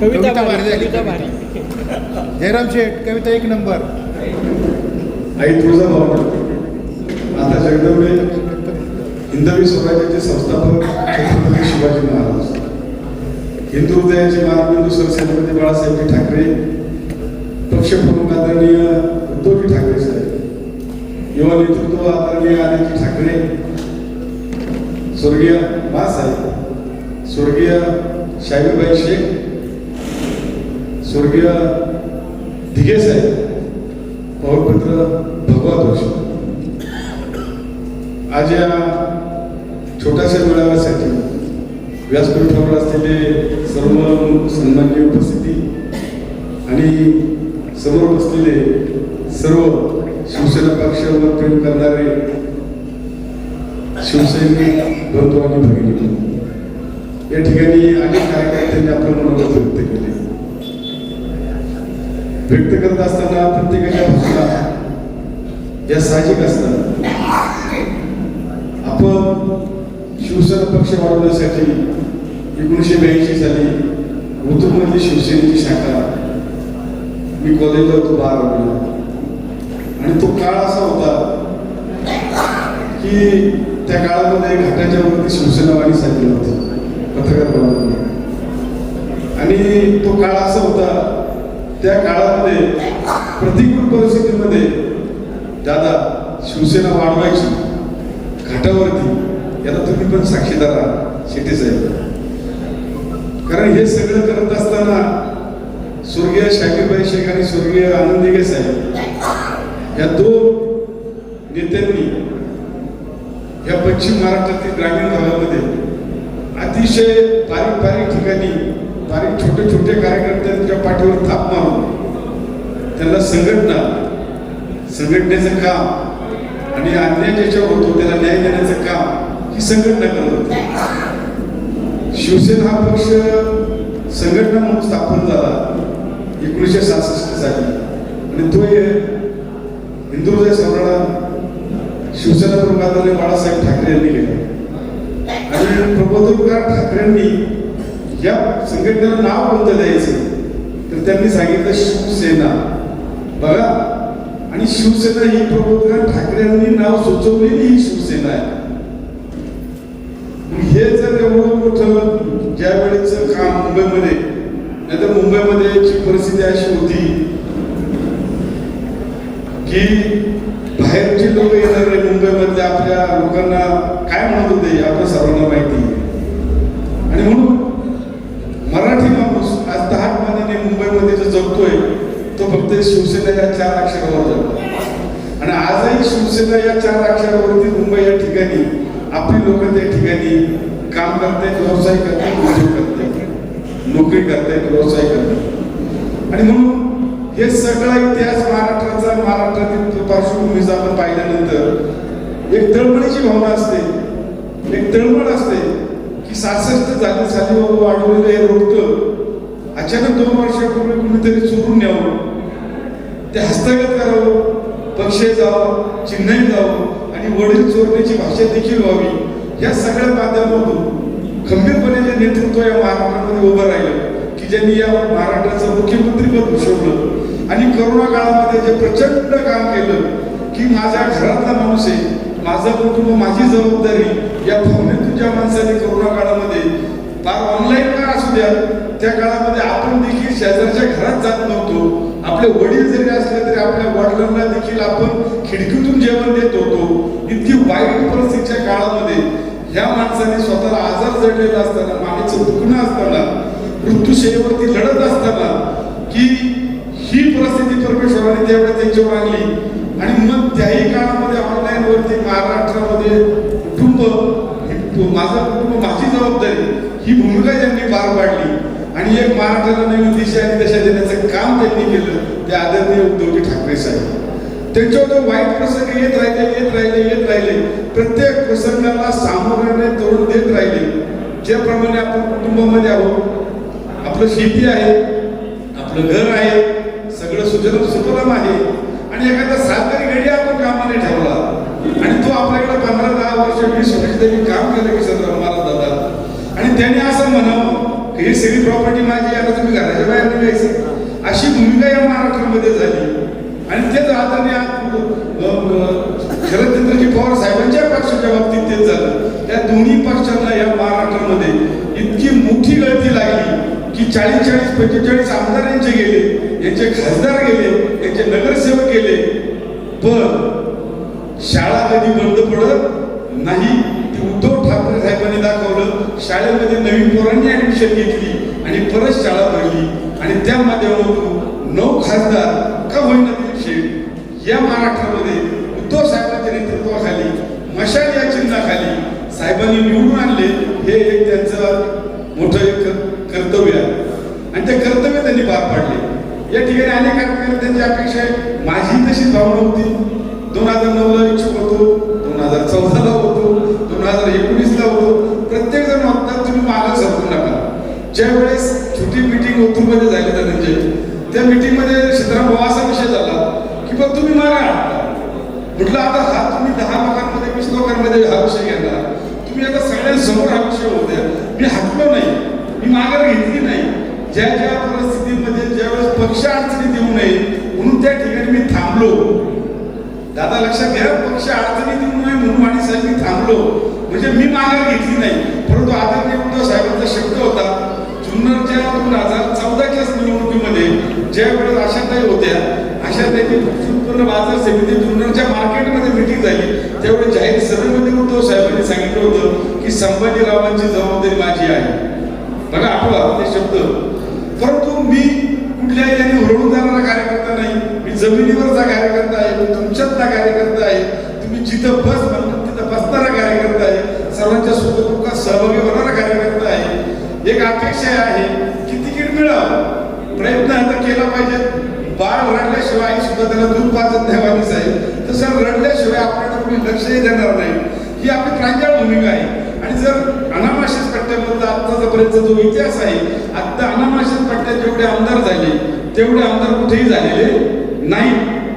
कविता भारी भारी झाली. कविता भारी जयराम शेठ कविता एक नंबर. आई तुळजा भावना आता जगदंबे हिंदवी स्वराज्याचे संस्थापक छत्रपती शिवाजी महाराज. हिंदू हृदयाचे मानबिंदू सरसेनापती बाळासाहेब ठाकरे पक्षप्रमुख आदरणीय उद्धवजी ठाकरे साहेब युवा नेतृत्व आदरणीय आदित्य ठाकरे स्वर्गीय मासाहेब स्वर्गीय शाहीबाई शेख स्वर्गीय दिघे साहेब पौरपुत्र भगवा जोशी आज या छोट्याशा मेळाव्यासाठी व्यासपीठावर असलेले सर्व सन्मान्य उपस्थिती आणि समोर बसलेले सर्व शिवसेना पक्षावर प्रेम करणारे शिवसैनिक बंधू आणि भगिनी या ठिकाणी अनेक कार्यकर्त्यांनी आपलं मनोगत व्यक्त केले. व्यक्त करत असताना प्रत्येकाच्या भावना या साहजिक असतात. आपण शिवसेना पक्ष वाढवण्यासाठी एकोणीसशे ब्याऐंशी साली उतरमधली शिवसेनेची शाखा मी कॉलेजला होतो बारावीला आणि तो काळ असा होता की त्या काळामध्ये घाटाच्या वरती शिवसेना वाणी साजली होती पत्रकार आणि तो काळ असा होता त्या काळामध्ये प्रतिकूल परिस्थितीमध्ये दादा शिवसेना वाढवायची घाटावरती याला तुम्ही पण साक्षीदार आहात शेट्टी साहेब. कारण हे सगळं करत असताना स्वर्गीय शाकीरबाई शेख आणि स्वर्गीय आनंदिगे साहेब या दोन नेत्यांनी या पश्चिम महाराष्ट्रातील ग्रामीण भागामध्ये अतिशय बारीक बारीक ठिकाणी बारीक छोटे छोटे कार्यकर्त्यांच्या पाठीवर थाप मारून संघटना संघटनेचं काम आणि अन्याय ज्याच्यावर होतो त्याला न्याय देण्याचं काम ही संघटना करत होती. शिवसेना हा पक्ष संघटना म्हणून स्थापन झाला एकोणीसशे सहासष्ट साली. आणि तो हे सम्राट शिवसेना प्रमुख आदरणीय बाळासाहेब ठाकरे यांनी केला. आणि प्रबोधनकार ठाकरेंनी या संघटनेला नाव कोणतं द्यायचं तर त्यांनी सांगितलं शिवसेना बघा. आणि शिवसेना ही ठाकरे यांनी नाव सुचवलेली ही शिवसेना आहे. हे जर एवढं मोठं ज्या वेळेच काम मुंबईमध्ये नाहीतर मुंबईमध्ये परिस्थिती अशी होती की बाहेरची लोक येणार आहे मुंबईमधल्या आपल्या लोकांना काय म्हणत होते आपल्या सर्वांना माहिती आहे. आणि म्हणून मराठी माणूस आज दहा मानाने मुंबईमध्ये जो जगतोय तो फक्त शिवसेना चार अक्षरावर जगतो आणि आजही शिवसेना या चार अक्षरावरती मुंबई या ठिकाणी आपली लोक त्या ठिकाणी काम करतायत व्यवसाय करतायत उद्योग करतायत. नोकरी करतायत व्यवसाय करतायत. आणि म्हणून हे सगळा इतिहास महाराष्ट्राचा महाराष्ट्रातील पार्श्वभूमीचा आपण पाहिल्यानंतर एक तळमळीची भावना असते. एक तळमळ असते की सासष्ट झाली साली वाढवलेलं हे रोपट अचानक दोन वर्षापूर्वी कुणीतरी चोरून न्यावं ते हस्तगत करावं पक्ष जावं चिन्हही जावं आणि वडील चोरण्याची भाषा देखील व्हावी. या सगळ्या माध्यमातून खंबीरपणे जे नेतृत्व या महाराष्ट्रामध्ये उभं राहिलं की ज्यांनी या महाराष्ट्राचं मुख्यमंत्रीपद भूषवलं आणि करोना काळामध्ये जे प्रचंड काम केलं की माझ्या घरातला माणूस आहे माझं कुटुंब माझी जबाबदारी या भावनेतून ज्या माणसाने करोना काळामध्ये फार ऑनलाईन का असू द्या त्या काळामध्ये आपण देखील शेजारच्या घरात जात नव्हतो. आपले वडील जरी असले तरी आपल्या वडिलांना देखील आपण खिडकीतून जेवण देत होतो. इतकी वाईट परिस्थितीच्या काळामध्ये ह्या माणसाने स्वतःला आजार जडलेला असताना मानेचं दुखणं असताना मृत्यूशयेवरती लढत असताना की ही परिस्थिती परमेश्वराने त्यावेळेस त्यांच्यावर आणली. आणि मग त्याही काळामध्ये ऑनलाईन वरती महाराष्ट्रामध्ये कुटुंब माझं कुटुंब माझी जबाबदारी ही भूमिका त्यांनी पार पाडली. आणि एक महाराष्ट्राला नवीन दिशा आणि दशा देण्याचं काम त्यांनी केलं. ते आदरणीय उद्धवजी ठाकरे साहेब. त्यांच्यावर जो वाईट प्रसंग येत राहिले येत राहिले येत राहिले. प्रत्येक प्रसंगाला सामोऱ्याने तोंड देत राहिले. ज्याप्रमाणे आपण कुटुंबामध्ये आहोत आपलं शेती आहे आपलं घर आहे सगळं सुजलम सुफलम आहे. आणि एखादा सातरी घडी आपण कामाने ठेवला आणि तो आपल्याकडे पंधरा दहा वर्ष वीस वर्ष त्यांनी काम केलं की सर महाराज दादा आणि त्याने असं म्हणावं की ही सगळी प्रॉपर्टी माझी आता तुम्ही घराच्या बाहेर निघायचं. अशी भूमिका या महाराष्ट्रामध्ये झाली. आणि तेच आदरणीय अ, अ, शरदचंद्रजी पवार साहेबांच्या पक्षाच्या बाबतीत तेच झालं. त्या दोन्ही पक्षांना या महाराष्ट्रामध्ये इतकी मोठी गळती लागली की चाळीस चाळीस पंचेचाळीस आमदार यांचे गेले यांचे खासदार गेले यांचे नगरसेवक गेले. पण शाळा कधी बंद पडत नाही ते उद्धव ठाकरे साहेबांनी दाखवलं. शाळेमध्ये नवीन पोरांनी ऍडमिशन घेतली आणि परत शाळा भरली. आणि त्या माध्यमातून नऊ खासदार का होईना दिलीप शेठ या महाराष्ट्रामध्ये उद्धव साहेबांच्या नेतृत्वाखाली मशाल या चिन्हाखाली साहेबांनी निवडून आणले हे एक त्यांचं मोठं एक कर्तव्य आहे. आणि ते कर्तव्य त्यांनी पार पाडले. या ठिकाणी अनेक कार्यकर्त्यांची अपेक्षा आहे. माझी तशी भावना होती. दोन हजार नऊला इच्छुक होतो. दोन हजार चौदाला होतो. दोन हजार एकोणीसला होतो. प्रत्येक जण म्हणतात तुम्ही मागं सरकू नका. ज्यावेळेस वेळेस मीटिंग मिटिंग ओतूरमध्ये झाली धनंजय त्या मिटिंगमध्ये सिद्धराम भाऊ असा विषय झाला की बघ तुम्ही मारा. म्हटलं आता हा तुम्ही दहा लोकांमध्ये वीस लोकांमध्ये हा विषय घेणार. तुम्ही आता सगळ्यांसमोर हा विषय होऊ द्या. मी हटलो नाही. मी माघार घेतली नाही. ज्या ज्या परिस्थितीमध्ये ज्यावेळेस पक्ष अडचणीत येऊ नये म्हणून त्या ठिकाणी मी थांबलो. दादा लक्षात घ्या पक्ष अडचणीत येऊ नये म्हणून आणि साहेब मी थांबलो. म्हणजे मी माघार घेतली नाही. परंतु आदरणीय उद्धव साहेबांचा शब्द होता जुन्नरच्या दोन हजार चौदाच्याच निवडणुकीमध्ये ज्या वेळेस आशाताई होत्या आशाताईची उत्पन्न बाजार समिती जुन्नरच्या मार्केटमध्ये मिटिंग झाली. त्यावेळेस जाहीर सभेमध्ये उद्धव साहेबांनी सांगितलं होतं की संभाजीरावांची जबाबदारी माझी आहे. बघा आठवा ते शब्द. परंतु मी कुठल्याही त्यांनी ओरडून जाणारा कार्यकर्ता नाही. मी जमिनीवरचा कार्यकर्ता आहे मी तुमच्यातला कार्यकर्ता आहे. तुम्ही जिथं बस म्हणतात तिथं बसणारा कार्यकर्ता आहे. सर्वांच्या सोबत सहभागी होणारा कार्यकर्ता एक अपेक्षा आहे की तिकीट मिळावं. प्रयत्न आता केला पाहिजे. बाळ रडल्याशिवाय आई सुद्धा त्याला दूध पाजत नाही आहे तसं रडल्याशिवाय आपल्याला कोणी लक्षही देणार नाही. ही आपली प्रांजळ भूमिका आहे. आणि जर अनामाशीस पट्ट्यामधला आत्तापर्यंत जो इतिहास आहे आता अनामाशीस पट्ट्यात जेवढे आमदार झाले तेवढे आमदार कुठेही झालेले नाही.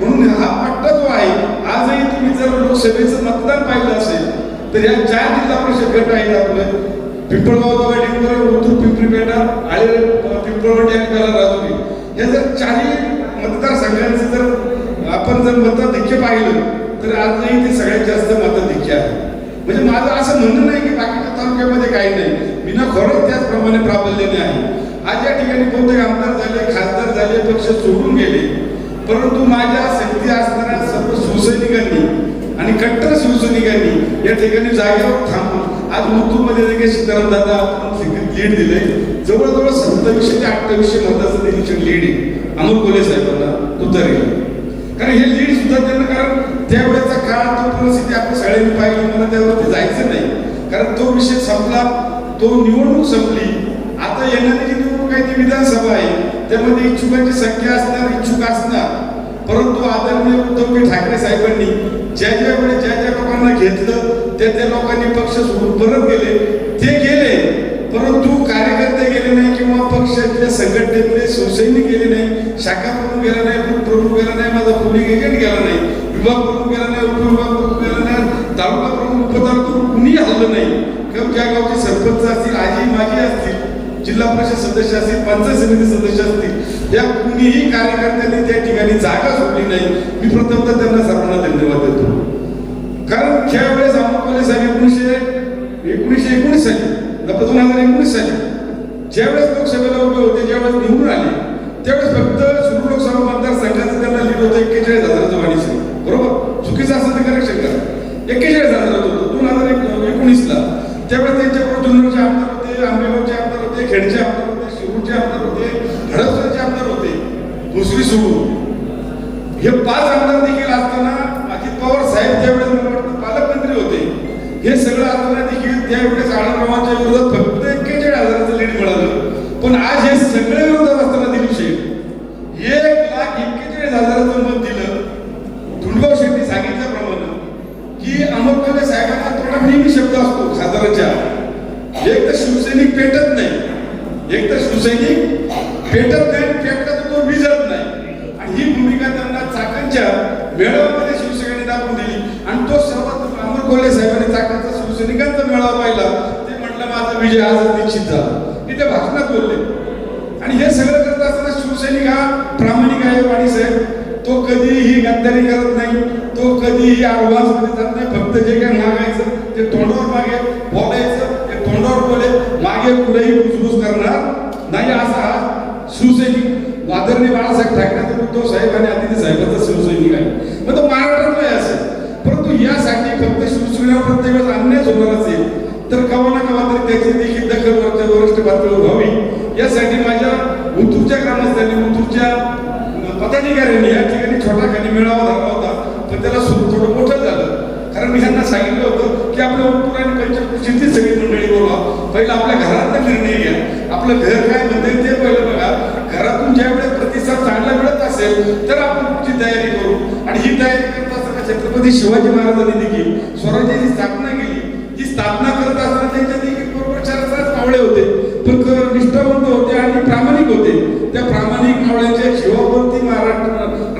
म्हणून हा पट्टा जो आहे आजही तुम्ही जर लोकसभेचं मतदान पाहिलं असेल तर या चार जिल्हा परिषद गट आहेत आपलं पिंपळगाव डिंबर उतूर पिंपरी पेटा आळे पिंपळवाडी आणि त्याला राजुरी या जर चारही मतदारसंघांचं जर आपण जर मताधिक्य पाहिलं तर आजही ते सगळ्यात जास्त मताधिक्य आहे. म्हणजे माझं असं म्हणणं नाही की बाकीच्या तालुक्यामध्ये काही नाही. मी ना खरंच त्याचप्रमाणे प्राबल्यने आहे. आज या ठिकाणी बहुतेक आमदार झाले खासदार झाले पक्ष सोडून गेले. परंतु माझ्या सक्ती असणाऱ्या सर्व शिवसैनिकांनी आणि कट्टर शिवसैनिकांनी या ठिकाणी जागेवर थांबून आज मुतूरमध्ये देखील सीताराम दादा आपण लीड दिले जवळजवळ सत्तावीसशे ते अठ्ठावीसशे मताचं निरीक्षण लीड आहे अमोल कोले साहेबांना तुतारीला कारण हे लीड सुद्धा त्यांना कारण त्यावेळेचा काळ तो परिस्थिती आपण सगळ्यांनी पाहिली मला त्यावरती जायचं नाही. कारण तो विषय संपला तो निवडणूक संपली. आता येणारी जी निवडणूक आहे ती विधानसभा आहे त्यामध्ये इच्छुकांची संख्या असणार इच्छुक असणार. परंतु आदरणीय उद्धवजी ठाकरे साहेबांनी ज्या ज्या वेळेस ज्या ज्या लोकांना घेतलं त्या त्या लोकांनी पक्ष सोडून परत गेले. ते गेले परंतु कार्यकर्ते गेले नाही किंवा पक्षातल्या संघटनेतले शिवसैनिक गेले नाही शाखा प्रमुख गेला नाही बूथ प्रमुख गेला नाही माझा पोलिंग एजंट गेला नाही विभाग प्रमुख गेला नाही उपविभाग प्रमुख गेला नाही तालुका प्रमुख उपतालुका प्रमुख कुणीही हल्लं नाही. किंवा ज्या गावचे सरपंच असतील आजी माजी असतील जिल्हा परिषद सदस्य असतील पंचायत समिती सदस्य असतील या कुणीही कार्यकर्त्यांनी त्या ठिकाणी जागा सोडली नाही. मी प्रथमतः त्यांना सर्वांना धन्यवाद देतो. कारण ज्या वेळेस अमोल साहेब एकोणीसशे एकोणीसशे एकोणीस साली दोन हजार एकोणीस साली ज्यावेळेस लोकसभेला उभे होते ज्यावेळेस निवडून आले त्यावेळेस फक्त सुरू लोकसभा मतदारसंघाचं त्यांना लिहिलं होतं एक्केचाळीस हजाराचं वाणीचं बरोबर? चुकीचं असं ते करेक्ट शकतात. एक्केचाळीस हजाराचं होतं. दोन हजार एकोणीसला त्यावेळेस त्यांच्याबरोबर जुन्नरचे आमदार होते आंबेगावचे आमदार होते खेडचे आमदार होते शिरूरचे आमदार होते हडपसरचे आमदार होते. दुसरी सुरू. हे पाच आमदार देखील असताना अजित पवार साहेब त्यावेळेस मला वाटतं पालकमंत्री होते हे सगळं असताना देखील त्यावेळेस आढळरावांच्या विरोधात फक्त एक्केचाळीस हजाराचं लीड मिळालं. पण आज हे सगळे विरोधात असताना दिलीप शेठ एक लाख एक्केचाळीस हजाराचं मत दिलं. धुंडगाव शेट्टी सांगितल्याप्रमाणे की अमोल साहेबांना साहेबांचा तोंडात नेहमी शब्द असतो खासदाराच्या एक तर शिवसैनिक पेटत नाही. एक तर शिवसैनिक पेटत नाही आणि पेटला तर तो विजत नाही. आणि ही भूमिका त्यांना चाकणच्या मेळाव्यामध्ये शिवसेनेने दाखवून दिली. आणि तो कोल्हे साहेबांनी चाकणचा शिवसैनिकांचा मेळावा पाहिला. ते म्हटलं माझा विजय आज निश्चित झाला. ते त्या भाषणात बोलले. आणि हे सगळं करत असताना शिवसैनिक हा प्रामाणिक आहे वाणी साहेब. तो कधीही गद्दारी करत नाही. तो कधीही ॲडव्हान्समध्ये जात नाही. फक्त जे काय मागायचं ते तोंडावर मागे बोलायचं ते तोंडावर बोले. मागे पुढेही घुसघुस करणार नाही असा हा शिवसैनिक. आदरणीय बाळासाहेब ठाकरे उद्धव साहेब आणि आदित्य साहेबांचा शिवसैनिक आहे मग तो महाराष्ट्रातला असेल परंतु यासाठी फक्त प्रत्येक वेळेस अन्याय होणार असेल तर कवा ना कवा तरी त्याची देखील दखल वरच्या वरिष्ठ पातळीवर व्हावी. यासाठी माझ्या उतूरच्या ग्रामस्थांनी उतूरच्या पदाधिकाऱ्यांनी या ठिकाणी छोटा खाली मेळावा धरला होता. पण त्याला सुरू थोडं मोठं झालं. कारण मी ह्यांना सांगितलं होतं की आपल्या उत्तर आणि पंचकृषीची सगळी मंडळी बोलवा. पहिलं आपल्या घरातला निर्णय घ्या. आपलं घर काय म्हणते ते पहिलं बघा. घरातून ज्या वेळेस प्रतिसाद चांगला मिळत असेल तर आपण तुमची तयारी करू. आणि ही तयारी छत्रपती शिवाजी महाराजांनी देखील स्वराज्याची स्थापना केली. ती स्थापना करत असताना त्यांच्या देखील बरोबर मावळे होते. पण निष्ठावंत होते आणि प्रामाणिक होते. त्या प्रामाणिक मावळ्यांच्या जीवावरती महाराष्ट्र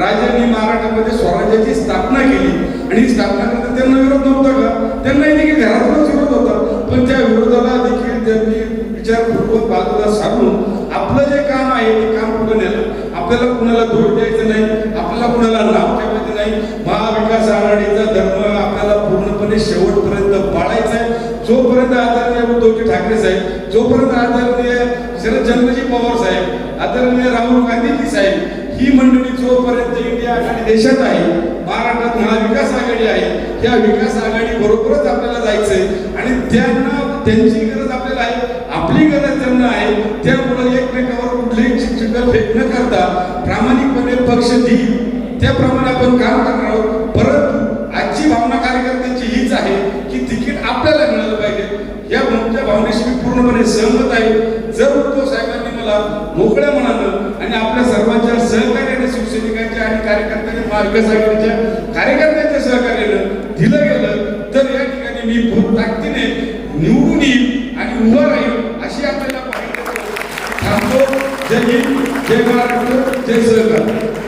राजांनी महाराष्ट्रामध्ये स्वराज्याची स्थापना केली. आणि स्थापना करता त्यांना विरोध नव्हता का? त्यांनाही देखील घरातूनच विरोध होता. पण त्या विरोधाला देखील त्यांनी विचारपूर्वक बाजूला सारून आपलं जे काम आहे ते काम पुढे नेलं. आपल्याला कुणाला दोष द्यायचं नाही आपल्याला कुणाला लाभ ठेवायचं नाही महाविकास आघाडीचा धर्म आपल्याला पूर्णपणे शेवटपर्यंत पाळायचा आहे. जोपर्यंत आदरणीय उद्धवजी ठाकरे साहेब जोपर्यंत आदरणीय शरदचंद्रजी पवार साहेब आदरणीय राहुल गांधीजी साहेब ही मंडळी जोपर्यंत इंडिया आघाडी देशात आहे महाराष्ट्रात महाविकास आघाडी आहे या विकास आघाडी बरोबरच आपल्याला जायचंय. आणि त्यांना त्यांची गरज आपल्याला आहे. आपली गरज त्यांना आहे. त्यामुळे एकमेकावर कुठलीही चिकचिक फेक न करता प्रामाणिकपणे पक्ष देईल. त्याप्रमाणे आपण काम करणार आहोत. परंतु आजची भावना कार्यकर्त्यांची हीच आहे की तिकीट आपल्याला मिळालं पाहिजे. या तुमच्या भावनेशी मी पूर्णपणे सहमत आहे. जर उद्धव साहेबांनी मला मोकळ्या मनानं आणि आपल्या सर्वांच्या सहकार्याने शिवसैनिकांच्या आणि कार्यकर्त्यांच्या महाविकास आघाडीच्या कार्यकर्त्यांच्या सहकार्यानं दिलं गेलं तर या ठिकाणी मी खूप ताकदीने निवडून येईल आणि उभा राहील अशी आपल्याला पाहिजे थांबतो. जय हिंद. जय महाराष्ट्र. जय सहकार.